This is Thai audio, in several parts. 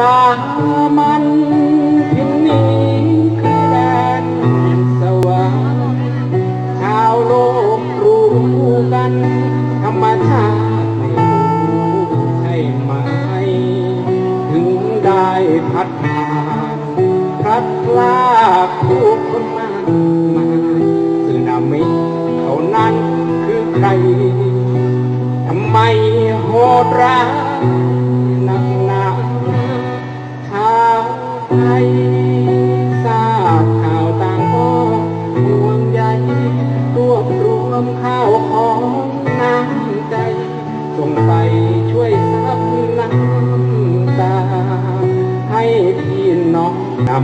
ดามันทินนี้คือแดนสวรรค์ชาวโลกรู้กัน ธรรมชาติไม่รู้ใช่ไหม ถึงได้พัดผ่านพัดพรากผู้คนมากมายสึนามิเขานั้นคือใคร ทำไมโหดร้าย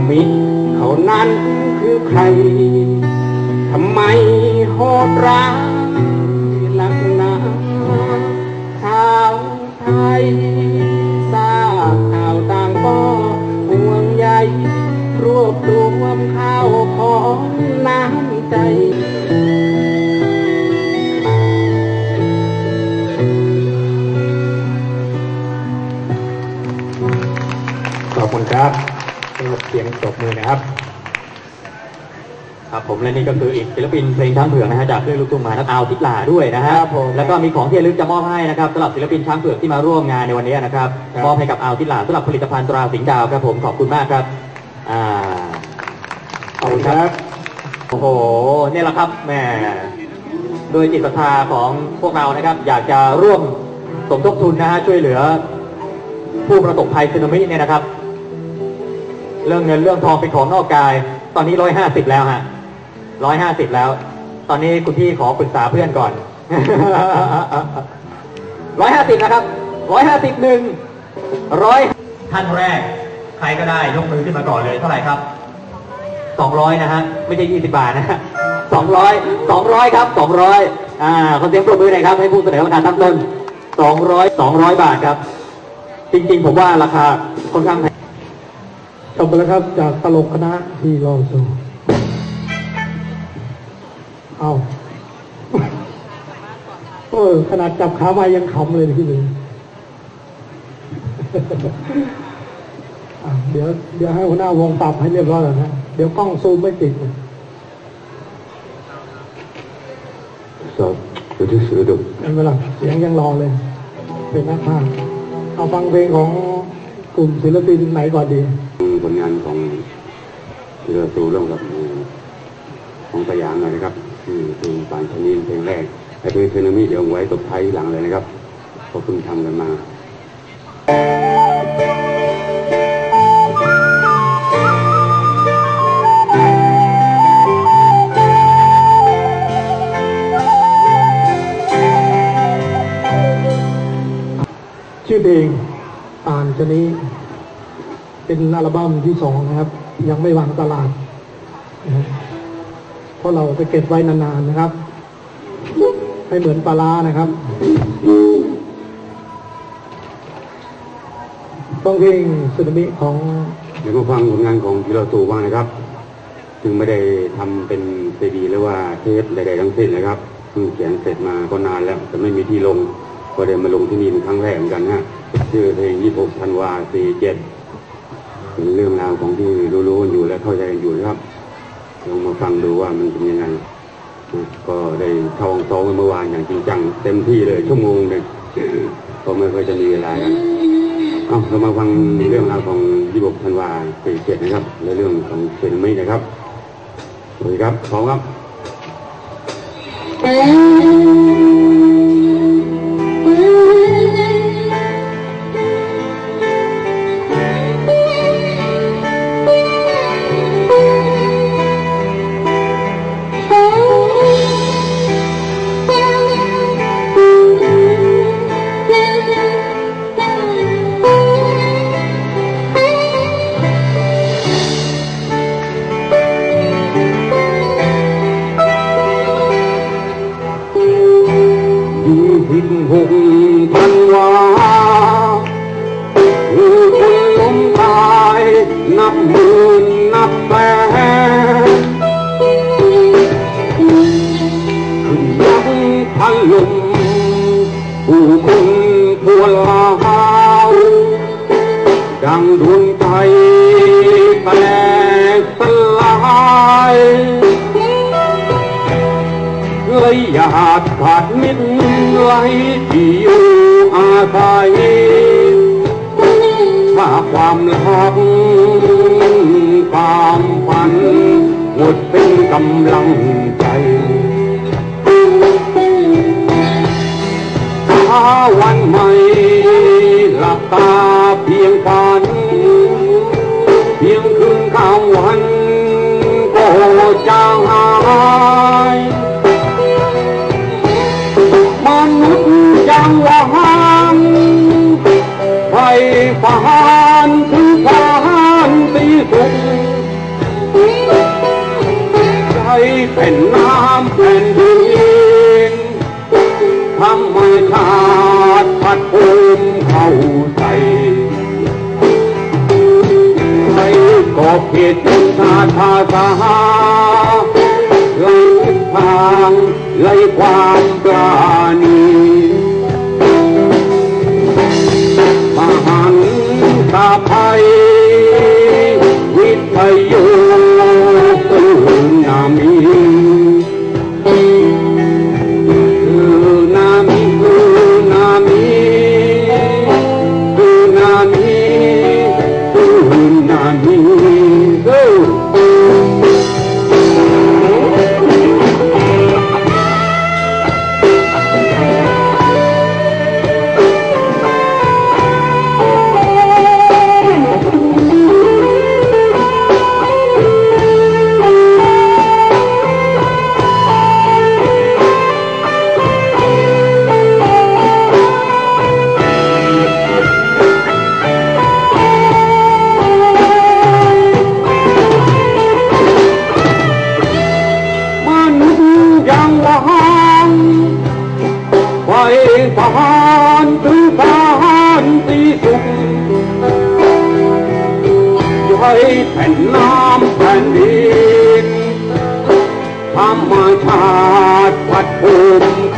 มิตรเขานั้นคือใคร ทำไมโหดร้าย ตบมือนะครับ ครับผมและนี่ก็คืออีกศิลปินเพลงช้างเผือกนะฮะจากเครื่องลูกทุ่งมาทักอาวทิกหลาด้วยนะฮะครับผมแล้วก็มีของที่ระลึกจะมอบให้นะครับสำหรับศิลปินช้างเผือกที่มาร่วมงานในวันนี้นะครับครับ มอบให้กับอาวทิกหลาสำหรับผลิตภัณฑ์ตราสิงห์ดาวครับผมขอบคุณมากครับอ่าขอบคุณครับ โอ้โหเนี่ยแหละครับแหมโดยจิตศรัทธาของพวกเรานะครับ อยากจะร่วมสมทบทุนนะฮะช่วยเหลือ ผู้ประสบภัยสึนามิเนี่ยนะครับ เรื่องเงินเรื่องทองเป็นของนอกกาย ตอนนี้ร้อยห้าสิบแล้วฮะร้อยห้าสิบแล้ว ตอนนี้คุณพี่ขอปรึกษาเพื่อนก่อนร้อยห้าสิบนะครับร้อยห้าสิบหนึ่งร้อยท่านแรก ใครก็ได้ยกมือขึ้นมาก่อนเลยเท่าไหร่ครับสองร้อยนะฮะไม่ใช่ยี่สิบาทนะฮะสองร้อยสองร้อยครับสองร้อยอ่าขอเสียงปรบมือหน่อยครับ ให้ผู้เสนอราคาตั้งต้นสองร้อยสองร้อยบาทครับ จริง ๆ ผมว่าราคาค่อนข้างแพง จบไปแล้วครับ จากตลกคณะที่รอสูเอาเออขนาดจับขามายังขำเลยพี่หนึ่งอะเดี๋ยวเดี๋ยวให้หัวหน้าวงปรับให้เรียบร้อยแล้วนะ เดี๋ยวกล้องซูมไม่ติดนะครับอยู่ที่สือดุเห็นไหมล่ะเสียงยังรอเลย เป็นนักพากย์เอาฟังเพลงของกลุ่มศิลปินไหนก่อนดี ผลงานของเราตูร่วมกับของสยามหน่อยนะครับคือเพลงปานชนีนเพลงแรกไอ้เพลงเซนามิเดี๋ยวไว้ตบท้ายหลังเลยนะครับเพราเพิ่งทำกันมาชื่อเพลงอ่านชนี้ เป็นอัลบั้มที่สองนะครับ ยังไม่วางตลาดเพราะเราจะเก็บไว้นานๆนะครับ ให้เหมือนปลาร้านะครับ ต้องเพลงสึนามิของเดี๋ยวมาฟังผลงานของพิโรตูบ้างนะครับจึงไม่ได้ทำเป็นซีดีหรือว่าเทปใดๆทั้งสิ้นนะครับเพิ่งเขียนเสร็จมาก็นานแล้ว แต่ไม่มีที่ลง ก็ได้มาลงที่นี่เป็นครั้งแรกเหมือนกันฮะชื่อเพลง26ธันวา47 เป็นเรื่องราวของที่รู้ๆกันอยู่และเข้าใจกันอยู่นะครับลองมาฟังดูว่ามันเป็นยังไงนะก็ได้ท่องซ้อมเมื่อวานอย่างจริงจังเต็มที่เลยชั่วโมงหนึ่งก็ไม่เคยจะมีเวลากันเอาเรามาฟังเรื่องราวของยี่บกธันวาปีเจ็ดนะครับและเรื่องของเซนมินะครับสวัสดีครับพร้อมครับ ยี่สิบหกธันวาคือคนล้มตายนับหมื่นนับแสนขึ้นยังพันลมผู้คนควลาวดังงดวงใจแตกสลายเลยอยากขาดมิตร ไหลที่อยู่อาศัยถ้าความรักความฝันหมดเป็นกำลังใจถ้าวันใหม่หลับตาเพียงฝัน เพียงคืนข้ามวันก็จางหา ก็เขียนชาติภาสาไล่ทางไล่ความปราณีมหันตาภัยวิทยุ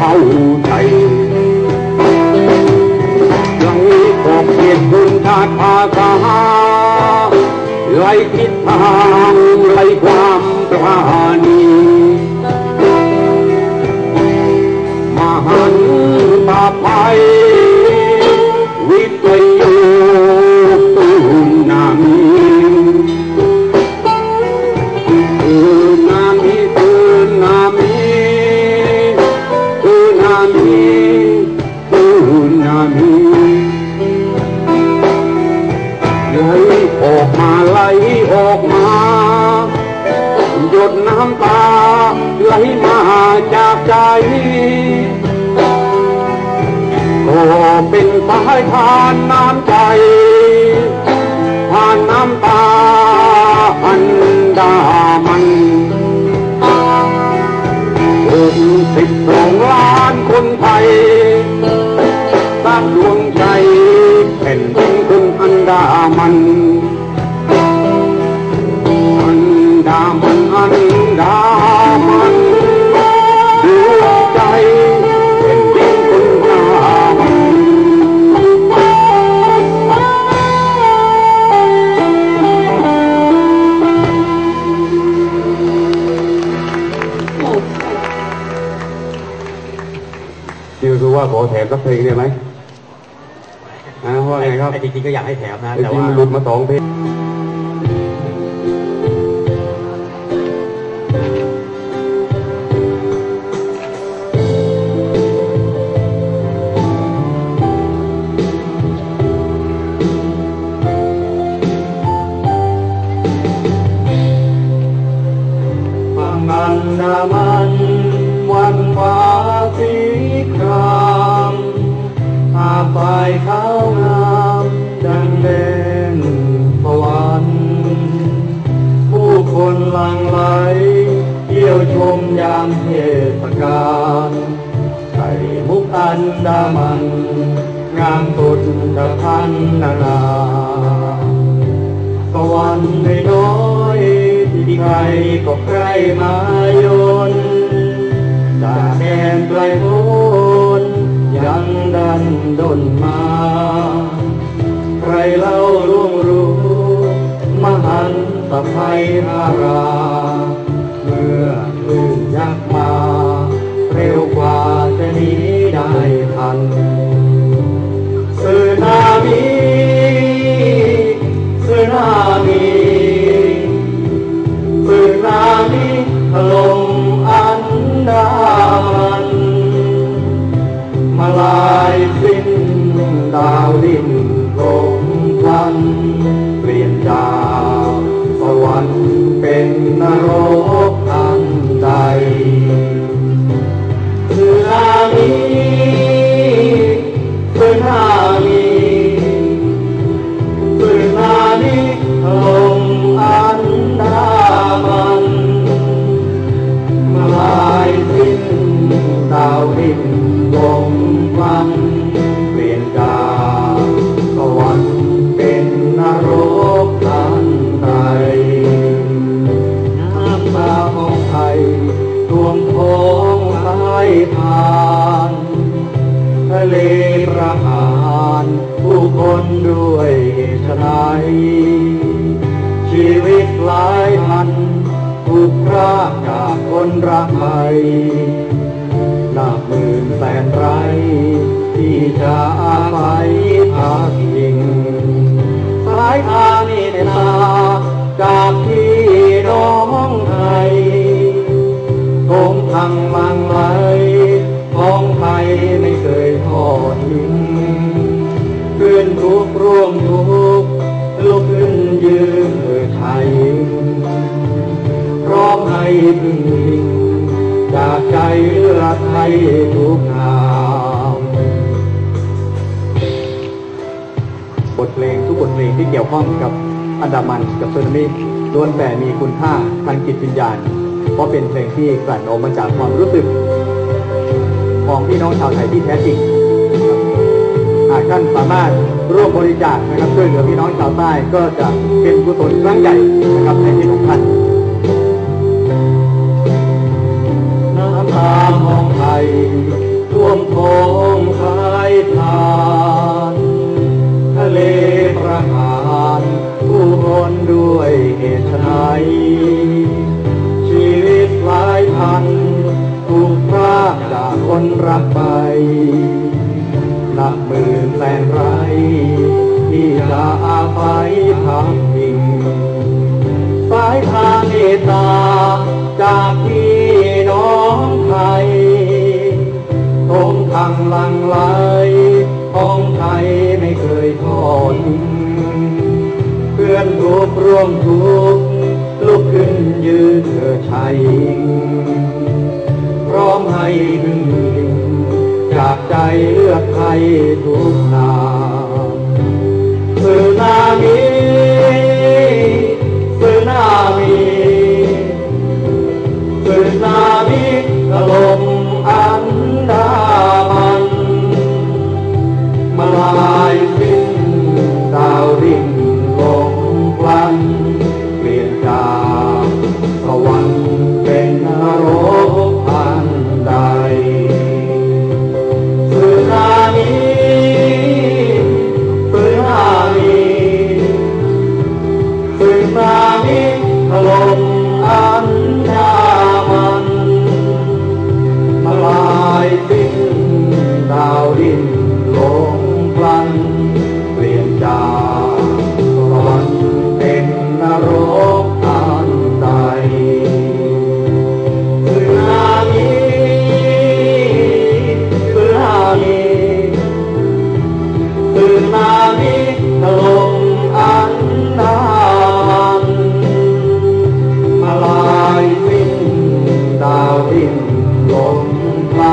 เข้าใจไหลกอบเกียรติคุณชาติภาษาไรคิดทางไรความปราณี สิบสองล้านคนไทยสร้างดวงใจแผ่นดินคนอันดามัน ว่าขอแถมสักเพลงได้ไหมอ่าว่าไงครับจริงๆก็อยากให้แถมนะ แต่ว่ามันหลุดมาสองเพลง ยามเทศกาลไข่มุกอันดามัน งามสุดจะพันนานาสวรรค์น้อยที่ใครก็ใครมายนจากแดนไกลโพ้นยังดันดนมา ใครเล่าล่วงรู้ตภัยรารา สายทานทะเลประหารผู้คนด้วยชนายชีวิตหลายพันถูกพรากจากคนรักใครนับหมื่นแสนไรที่จะอาศัยพักพิงสายทานนี่ในตาจากพี่น้องไทยคงทางลังลของ ไม่เคยทอดทิ้งเพื่อนทุกร่วมทุกลุกขึ้นยืนเไทยพร้อมให้พึ่งพิงจากใจเลือดไทยทุกนามบทเพลงทุกบทเพลงที่เกี่ยวข้องกับอันดามันกับสึนามิล้วนแต่มีคุณค่าทางจิตวิญญาณ เพราะเป็นเพลงที่กลั่นออกมาจากความรู้สึก ของพี่น้องชาวไทยที่แท้จริงหากท่านสามารถร่วมบริจาคนะครับช่วยเหลือพี่น้องชาวใต้ก็จะเป็นกุศลครั้งใหญ่นะครับในชีวิตของท่านน้ำตาของไทยท่วมท้องคลายทานทะเลประหารผู้คนด้วยเหตุไฉน รักไปนับหมื่นแสนไรที่จะอาศัยพักพิงสายทานเมตตาจากพี่น้องไทยทงทางลังไหลของไทยไม่เคยทอดทิ้งเพื่อนทุกร่วมทุกลุกขึ้นยืนเพื่อชัยพร้อมให้พึ่ง ใจเลือกใครทุกนามสึนามิสึนามิสึนามิถล่มอันดามันมาลายสิ้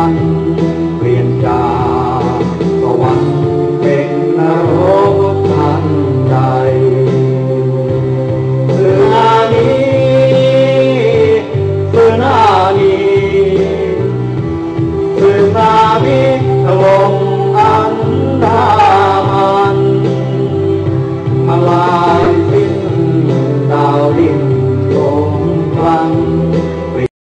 ม